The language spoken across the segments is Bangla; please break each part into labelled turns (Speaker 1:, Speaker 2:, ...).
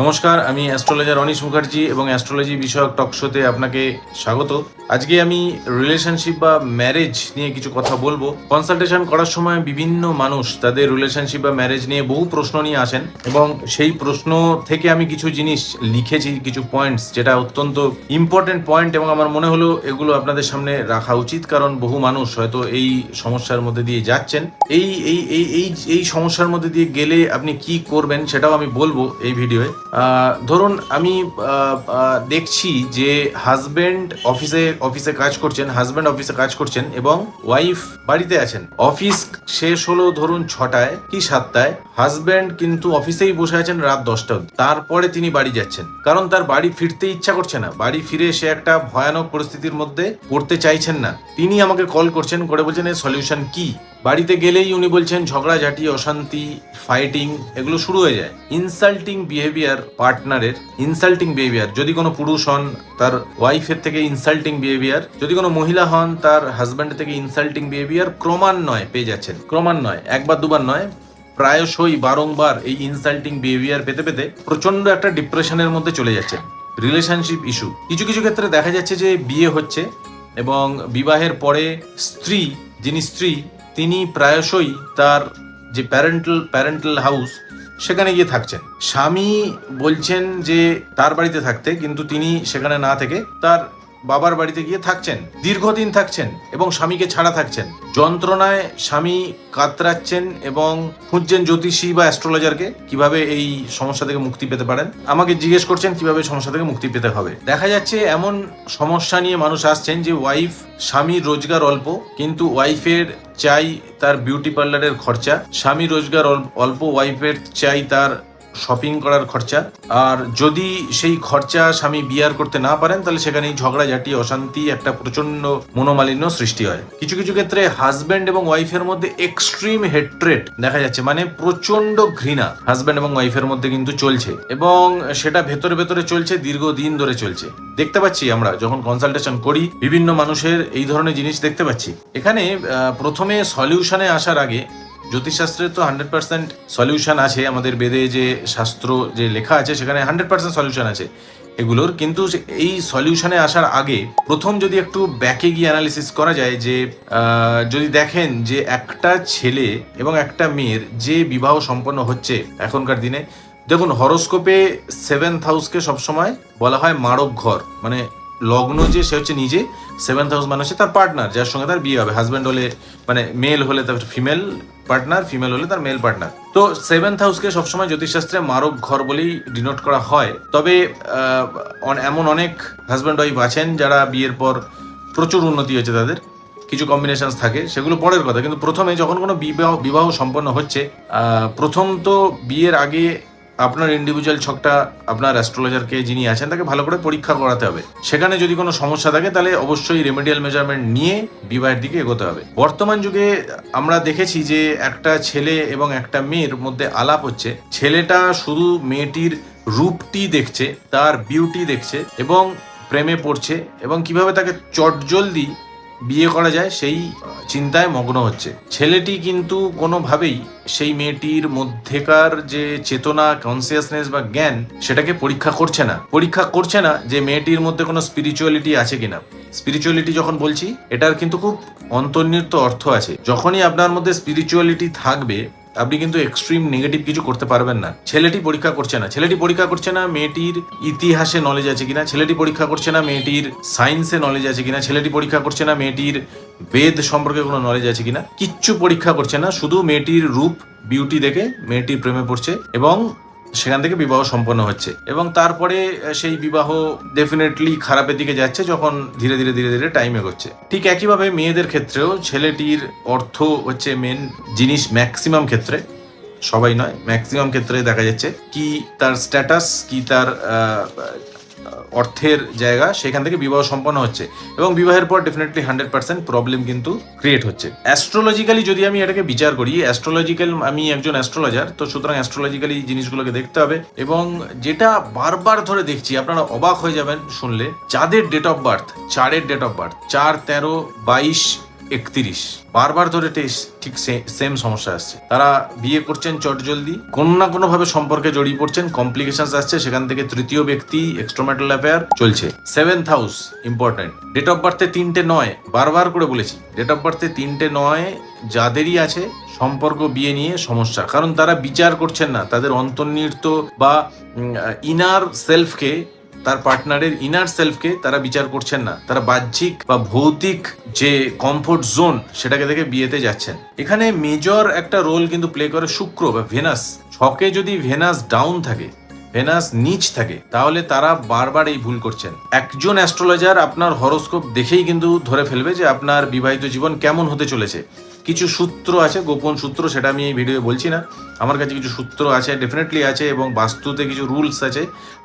Speaker 1: নমস্কার, আমি অ্যাস্ট্রোলজার অনিশ মুখার্জি এবং অ্যাস্ট্রোলজি বিষয়ক টক শোতে আপনাকে স্বাগত। আজকে আমি রিলেশনশিপ বা ম্যারেজ নিয়ে কিছু কথা বলব। কনসালটেশন করার সময় বিভিন্ন মানুষ তাদের রিলেশনশিপ বা ম্যারেজ নিয়ে বহু প্রশ্ন নিয়ে আসেন এবং সেই প্রশ্ন থেকে আমি কিছু জিনিস লিখেছি, কিছু পয়েন্টস যেটা অত্যন্ত ইম্পর্টেন্ট পয়েন্ট এবং আমার মনে হলো এগুলো আপনাদের সামনে রাখা উচিত কারণ বহু মানুষ হয়তো এই সমস্যার মধ্যে দিয়ে যাচ্ছেন। এই এই এই এই সমস্যার মধ্যে দিয়ে গেলে আপনি কি করবেন সেটাও আমি বলব এই ভিডিওয়ে ধরুন আমি দেখছি যে হাজব্যান্ড অফিসে অফিসে কাজ করছেন হাজব্যান্ড অফিসে কাজ করছেন এবং ওয়াইফ বাড়িতে আছেন। অফিস শেষ হলো ধরুন ছটায় কি সাতটায় হাজব্যান্ড কিন্তু অফিসেই বসে আছেন রাত দশটা অবধি। তারপরে তিনি বাড়ি যাচ্ছেন। কারণ তার বাড়ি ফিরতে ইচ্ছা করছে না। বাড়ি ফিরে সে একটা ভয়ানক পরিস্থিতির মধ্যে পড়তে চাইছেন না। তিনি আমাকে কল করছেন, করে বলছেন, এর সলিউশন কি? বাড়িতে গেলেই উনি বলছেন, ঝগড়াঝাটি, অশান্তি ফাইটিং এগুলো শুরু হয়ে যায়। ইনসাল্টিং বিহেভিয়ার পার্টনারের ইনসাল্টিং বিহেভিয়ার যদি কোনো পুরুষ হন, তার ওয়াইফের থেকে ইনসাল্টিং বিহেভিয়ার যদি কোনো মহিলা হন, তার হাজব্যান্ড থেকে ইনসাল্টিং বিহেভিয়ার ক্রমান্বয়ে পেয়ে যাচ্ছেন, ক্রমান্বয়ে, একবার, দুবার নয়, প্রায়শই বারংবার এই ইনসাল্টিং বিহেভিয়ার পেতে পেতে প্রচণ্ড একটা ডিপ্রেশনের মধ্যে চলে যাচ্ছেন। রিলেশনশিপ ইস্যু কিছু কিছু ক্ষেত্রে দেখা যাচ্ছে যে বিয়ে হচ্ছে এবং বিবাহের পরে স্ত্রী, যিনি স্ত্রী, তিনি প্রায়শই তার যে প্যারেন্টাল প্যারেন্টাল হাউস সেখানে গিয়ে থাকছেন। স্বামী বলছেন যে তার বাড়িতে থাকতে, কিন্তু তিনি সেখানে না থেকে তার বাবার বাড়িতে গিয়ে থাকছেন, দীর্ঘদিন থাকছেন এবং স্বামীকে ছাড়া থাকছেন। যন্ত্রণায় স্বামী কাতরাচ্ছেন এবং খুঁজছেন জ্যোতিষী বা অ্যাস্ট্রোলজারকে কীভাবে এই সমস্যা থেকে মুক্তি পেতে পারেন। আমাকে জিজ্ঞেস করছেন কীভাবে সমস্যা থেকে মুক্তি পেতে হবে। দেখা যাচ্ছে এমন সমস্যা নিয়ে মানুষ আসছেন যে ওয়াইফ স্বামীর রোজগার অল্প, কিন্তু ওয়াইফের চাই তার বিউটি পার্লারের খরচা। স্বামী রোজগার অল- অল্প, ওয়াইফের চাই তার শপিং করার খরচা। আর যদি সেই খরচা স্বামী বিয়ার করতে না পারেন, তাহলে সেখানেই ঝগড়াঝাটি, অশান্তি, একটা প্রচণ্ড মনোমালিন্য সৃষ্টি হয়। কিছু কিছু ক্ষেত্রে হাজব্যান্ড এবং ওয়াইফের মধ্যে এক্সট্রিম হেট্রেট দেখা যাচ্ছে মানে প্রচণ্ড ঘৃণা হাজব্যান্ড এবং ওয়াইফের মধ্যে কিন্তু চলছে। এবং সেটা ভেতরে ভেতরে চলছে, দীর্ঘদিন ধরে চলছে। দেখতে পাচ্ছি আমরা, যখন কনসালটেশন করি, বিভিন্ন মানুষের এই ধরনের জিনিস দেখতে পাচ্ছি। এখানে প্রথমে সলিউশনে আসার আগে জ্যোতিষশাস্ত্রে তো হান্ড্রেড পার্সেন্ট সলিউশন আছে। আমাদের বেদে যে শাস্ত্র যে লেখা আছে, সেখানে হান্ড্রেড পার্সেন্ট সলিউশন আছে এগুলোর। কিন্তু এই সলিউশনে আসার আগে প্রথম যদি একটু ব্যাকে গিয়ে অ্যানালিসিস করা যায় যে যদি দেখেন যে একটা ছেলে এবং একটা মেয়ের যে বিবাহ সম্পন্ন হচ্ছে এখনকার দিনে, দেখুন হরোস্কোপে সেভেন্থ হাউসকে সবসময় বলা হয় মারক ঘর। মানে লগ্ন যে, সে হচ্ছে নিজে সেভেন্থ হাউস মানে হচ্ছে তার পার্টনার যার সঙ্গে তার বিয়ে হবে। হাজব্যান্ড হলে মানে মেল হলে তার ফিমেল পার্টনার ফিমেল হলে তার মেল পার্টনার তো সেভেন্থ হাউসকে সবসময় জ্যোতিষশাস্ত্রে মারক ঘর বলেই ডিনোট করা হয়। তবে এমন অনেক হাজব্যান্ড ওয়াইফ আছেন যারা বিয়ের পর প্রচুর উন্নতি হয়েছে তাদের। কিছু কম্বিনেশন থাকে, সেগুলো পরের কথা। কিন্তু প্রথমে যখন কোনো বিবাহ বিবাহ সম্পন্ন হচ্ছে প্রথম তো বিয়ের আগে আপনার ইন্ডিভিজুয়াল ছকটা আপনার অ্যাস্ট্রোলজারকে যিনি আছেন, তাকে ভালো করে পরীক্ষা করাতে হবে। সেখানে যদি কোনো সমস্যা থাকে, তাহলে অবশ্যই রেমেডিয়াল মেজারমেন্ট নিয়ে বিবাহের দিকে এগোতে হবে। বর্তমান যুগে আমরা দেখেছি যে একটা ছেলে এবং একটা মেয়ের মধ্যে আলাপ হচ্ছে। ছেলেটা শুধু মেয়েটির রূপটি দেখছে, তার বিউটি দেখছে এবং প্রেমে পড়ছে এবং কীভাবে তাকে চটজলদি বিয়ে করা যায়, সেই চিন্তায় মগ্ন হচ্ছে। ছেলেটি কিন্তু কোনোভাবেই সেই মেয়েটির মধ্যেকার যে চেতনা কনসিয়াসনেস বা জ্ঞান, সেটাকে পরীক্ষা করছে না। পরীক্ষা করছে না যে মেয়েটির মধ্যে কোনো স্পিরিচুয়ালিটি আছে কিনা। স্পিরিচুয়ালিটি যখন বলছি, এটার কিন্তু খুব অন্তর্নিহিত অর্থ আছে। যখনই আপনার মধ্যে স্পিরিচুয়ালিটি থাকবে আপনি কিন্তু এক্সট্রিম নেগেটিভ কিছু করতে পারবেন না। ছেলেটি পরীক্ষা করছে না। ছেলেটি পরীক্ষা করছে না মেয়েটির ইতিহাসে নলেজ আছে কিনা। ছেলেটি পরীক্ষা করছে না মেয়েটির সায়েন্সে নলেজ আছে কিনা। ছেলেটি পরীক্ষা করছে না মেয়েটির বেদ সম্পর্কে কোনো নলেজ আছে কিনা। কিচ্ছু পরীক্ষা করছে না। শুধু মেয়েটির রূপ বিউটি দেখে মেয়েটির প্রেমে পড়ছে এবং সেখান থেকে বিবাহ সম্পন্ন হচ্ছে এবং তারপরে সেই বিবাহ ডেফিনেটলি খারাপের দিকে যাচ্ছে যখন ধীরে ধীরে ধীরে ধীরে টাইম এগোচ্ছে। ঠিক একইভাবে মেয়েদের ক্ষেত্রেও ছেলেটির অর্থ হচ্ছে মেন জিনিস ম্যাক্সিমাম ক্ষেত্রে, সবাই নয় ম্যাক্সিমাম ক্ষেত্রে দেখা যাচ্ছে কি তার স্ট্যাটাস কি তার অর্থের জায়গা, সেখান থেকে বিবাহ সম্পন্ন হচ্ছে এবং বিবাহের পর ডেফিনেটলি হান্ড্রেড পার্সেন্ট প্রবলেম কিন্তু ক্রিয়েট হচ্ছে। অ্যাস্ট্রোলজিক্যালি যদি আমি এটাকে বিচার করি অ্যাস্ট্রোলজিক্যাল আমি একজন অ্যাস্ট্রোলজার তো সুতরাং অ্যাস্ট্রোলজিক্যালি জিনিসগুলোকে দেখতে হবে এবং যেটা বারবার ধরে দেখছি, আপনারা অবাক হয়ে যাবেন শুনলে, যাদের ডেট অফ বার্থ চারের ডেট অফ বার্থ চার, তেরো, বাইশ একত্রিশ। বারবার ধরে ঠিক সেম সমস্যা আসছে। তারা বিয়ে করছেন চট জলদি। কোনো না কোনো ভাবে সম্পর্কে জড়িয়ে পড়ছেন কমপ্লিকেশন আসছে, সেখান থেকে তৃতীয় ব্যক্তি এক্সট্রোমেটাল অ্যাফেয়ার চলছে। Seventh house important date of বার্থে তিনটে নয়, বারবার করে বলেছি। ডেট অফ বার্থে তিনটে নয়, যাদেরই আছে, সম্পর্ক, বিয়ে নিয়ে সমস্যা। কারণ তারা বিচার করছেন না। তাদের অন্তর্নিহিত বা ইনার সেলফকে তার পার্টনারের ইনার সেলফকে তারা বিচার করছেন না। তারা বাহ্যিক বা ভৌতিক যে কমফোর্ট জোন সেটাকে দেখে বিয়েতে যাচ্ছেন। এখানে মেজর একটা রোল কিন্তু প্লে করে শুক্র বা ভেনাস। ছকে যদি ভেনাস ডাউন থাকে, ভেনাস নিচ থাকে, তাহলে তারা বারবার এই ভুল করছেন। একজন অ্যাস্ট্রোলজার আপনার হরোস্কোপ দেখেই কিন্তু ধরে ফেলবে যে আপনার বিবাহিত জীবন কেমন হতে চলেছে। কিছু সূত্র আছে, গোপন সূত্র, সেটা আমি এই ভিডিওয়ে বলছি না। আমার কাছে কিছু সূত্র আছে ডেফিনেটলি আছে, এবং বাস্তুতে কিছু রুলস আছে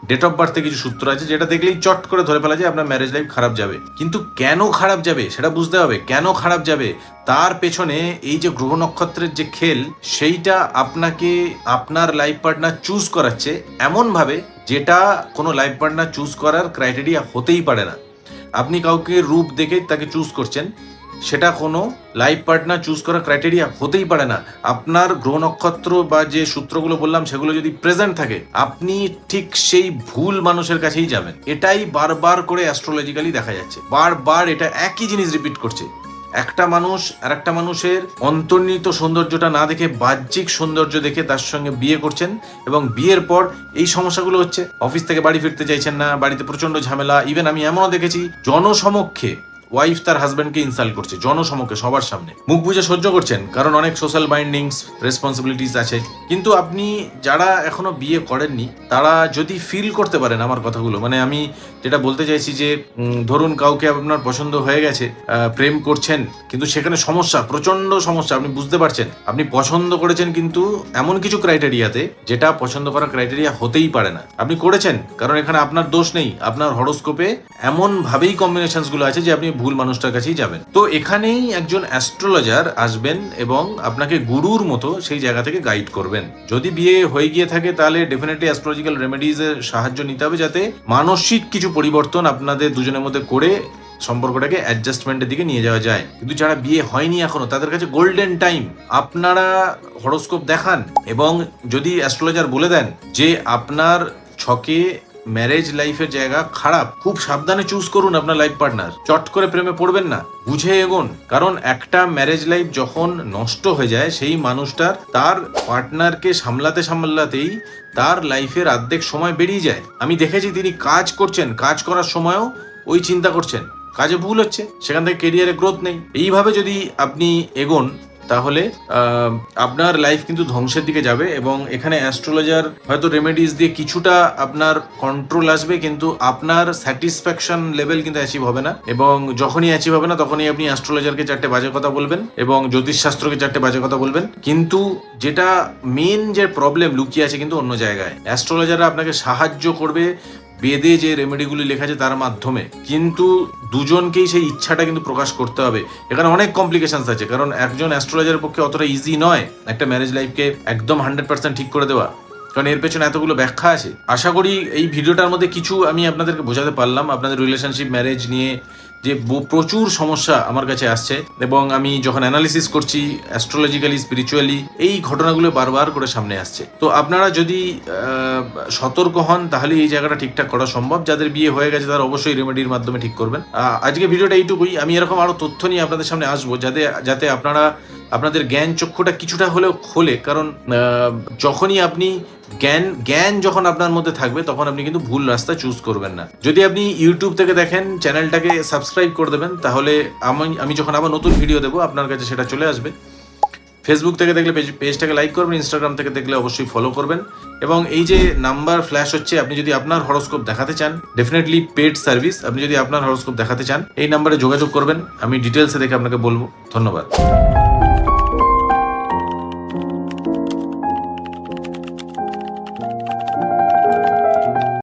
Speaker 1: ডেট অফ বার্থে কিছু সূত্র আছে, যেটা দেখলেই চট করে ধরে ফেলা যায় আপনার ম্যারেজ লাইফ খারাপ যাবে। কিন্তু কেন খারাপ যাবে, সেটা বুঝতে হবে। কেন খারাপ যাবে? তার পেছনে এই যে গ্রহ নক্ষত্রের যে খেল, সেইটা আপনাকে আপনার লাইফ পার্টনার চুজ করাচ্ছে এমনভাবে যেটা কোনো লাইফ পার্টনার চুজ করার ক্রাইটেরিয়া হতেই পারে না। আপনি কাউকে রূপ দেখে তাকে চুজ করছেন সেটা কোনো লাইফ পার্টনার চুজ করার ক্রাইটেরিয়া হতেই পারে না। আপনার গ্রহ নক্ষত্র বা যে সূত্রগুলো বললাম, সেগুলো যদি প্রেজেন্ট থাকে, আপনি ঠিক সেই ভুল মানুষের কাছেই যাবেন। এটাই বারবার করে অ্যাস্ট্রোলজিক্যালি দেখা যাচ্ছে। বারবার এটা একই জিনিস রিপিট করছে। একটা মানুষ আর একটা মানুষের অন্তর্নিহিত সৌন্দর্যটা না দেখে, বাহ্যিক সৌন্দর্য দেখে তার সঙ্গে বিয়ে করছেন এবং বিয়ের পর এই সমস্যাগুলো হচ্ছে। অফিস থেকে বাড়ি ফিরতে চাইছেন না, বাড়িতে প্রচণ্ড ঝামেলা। ইভেন আমি এমনও দেখেছি, জনসমক্ষে ওয়াইফ তার হাজব্যান্ডকে ইনসাল্ট করছে, জনসমক্ষে, সবার সামনে। মুখ বুঝে সহ্য করছেন, কারণ অনেক সোশ্যাল বাইন্ডিংস রেসপন্সিবিলিটিস আছে। কিন্তু আপনি যারা এখনও বিয়ে করেননি, তারা যদি ফিল করতে পারেন আমার কথাগুলো মানে আমি যেটা বলতে চাইছি যে ধরুন কাউকে আপনার পছন্দ হয়ে গেছে প্রেম করছেন, কিন্তু সেখানে সমস্যা প্রচণ্ড সমস্যা, আপনি বুঝতে পারছেন। আপনি পছন্দ করেছেন কিন্তু এমন কিছু ক্রাইটেরিয়াতে যেটা পছন্দ করার ক্রাইটেরিয়া হতেই পারে না। আপনি করেছেন, কারণ এখানে আপনার দোষ নেই। আপনার হরোস্কোপে এমন ভাবেই কম্বিনেশনসগুলো আছে যে, আপনি ভুল মানুষটার কাছেই যাবেন। তো এখানেই একজন অ্যাস্ট্রোলজার আসবেন এবং আপনাকে গুরুর মতো সেই জায়গা থেকে গাইড করবেন। যদি বিয়ে হয়ে গিয়ে থাকে, তাহলে ডেফিনেটলি অ্যাস্ট্রোলজিক্যাল রেমেডিজ এর সাহায্য নিতে হবে যাতে মানসিক কিছু পরিবর্তন আপনাদের দুজনের মধ্যে করে সম্পর্কটাকে অ্যাডজাস্টমেন্টের দিকে নিয়ে যাওয়া যায়। কিন্তু যারা বিয়ে হয়নি এখনও, তাদের কাছে গোল্ডেন টাইম আপনারা হরোস্কোপ দেখান এবং যদি অ্যাস্ট্রোলজার বলে দেন যে আপনার ছকে ম্যারেজ লাইফের জায়গা খারাপ, খুব সাবধানে চুজ করুন আপনার লাইফ পার্টনার চট করে প্রেমে পড়বেন না, বুঝে এগোন। কারণ একটা ম্যারেজ লাইফ যখন নষ্ট হয়ে যায়, সেই মানুষটার তার পার্টনারকে সামলাতে সামলাতেই তার লাইফের অর্ধেক সময় বেরিয়ে যায়। আমি দেখেছি তিনি কাজ করছেন, কাজ করার সময়ও ওই চিন্তা করছেন। কাজে ভুল হচ্ছে, সেখান থেকে কেরিয়ারে গ্রোথ নেই। এইভাবে যদি আপনি এগোন তাহলে আপনার লাইফ কিন্তু ধ্বংসের দিকে যাবে এবং এখানে অ্যাস্ট্রোলজার হয়তো রেমেডিস দিয়ে কিছুটা আপনার কন্ট্রোল আসবে, কিন্তু আপনার স্যাটিসফ্যাকশন লেভেল কিন্তু অ্যাচিভ হবে না এবং যখনই অ্যাচিভ হবে না, তখনই আপনি অ্যাস্ট্রোলজারকে চারটে বাজে কথা বলবেন এবং জ্যোতিষশাস্ত্রকে চারটে বাজে কথা বলবেন। কিন্তু যেটা মেন যে প্রবলেম লুকিয়ে আছে কিন্তু অন্য জায়গায় অ্যাস্ট্রোলজাররা আপনাকে সাহায্য করবে বেদে যে রেমেডিগুলি লেখা আছে তার মাধ্যমে। কিন্তু দুজনকেই সেই ইচ্ছাটা কিন্তু প্রকাশ করতে হবে। এখানে অনেক কমপ্লিকেশনস আছে, কারণ একজন অ্যাস্ট্রোলজারের পক্ষে অতটা ইজি নয় একটা ম্যারেজ লাইফকে একদম হান্ড্রেড পার্সেন্ট ঠিক করে দেওয়া। কারণ এর পেছনে এতগুলো ব্যাখ্যা আছে। আশা করি এই ভিডিওটার মধ্যে কিছু আমি আপনাদেরকে বোঝাতে পারলাম, আপনাদের রিলেশনশিপ ম্যারেজ নিয়ে যে প্রচুর সমস্যা আমার কাছে আসছে এবং আমি যখন অ্যানালিসিস করছি অ্যাস্ট্রোলজিক্যালি স্পিরিচুয়ালি এই ঘটনাগুলো বারবার করে সামনে আসছে। তো আপনারা যদি সতর্ক হন, তাহলে এই জায়গাটা ঠিকঠাক করা সম্ভব। যাদের বিয়ে হয়ে গেছে, তারা অবশ্যই রেমেডির মাধ্যমে ঠিক করবেন। আজকে ভিডিওটা এইটুকুই। আমি এরকম আরও তথ্য নিয়ে আপনাদের সামনে আসব, যাতে যাতে আপনারা আপনাদের জ্ঞান চক্ষুটা কিছুটা হলেও খোলে, কারণ যখনই আপনি জ্ঞান জ্ঞান যখন আপনার মধ্যে থাকবে, তখন আপনি কিন্তু ভুল রাস্তা চুজ করবেন না। যদি আপনি ইউটিউব থেকে দেখেন, চ্যানেলটাকে সাবস্ক্রাইব করে দেবেন, তাহলে আমি আমি যখন আবার নতুন ভিডিও দেবো, আপনার কাছে সেটা চলে আসবে। ফেসবুক থেকে দেখলে পেজ পেজটাকে লাইক করবেন ইনস্টাগ্রাম থেকে দেখলে অবশ্যই ফলো করবেন। এবং এই যে নাম্বার ফ্ল্যাশ হচ্ছে, আপনি যদি আপনার হরস্কোপ দেখাতে চান ডেফিনেটলি পেড সার্ভিস আপনি যদি আপনার হরস্কোপ দেখাতে চান, এই নাম্বারে যোগাযোগ করবেন, আমি ডিটেলসে দেখে আপনাকে বলব। ধন্যবাদ।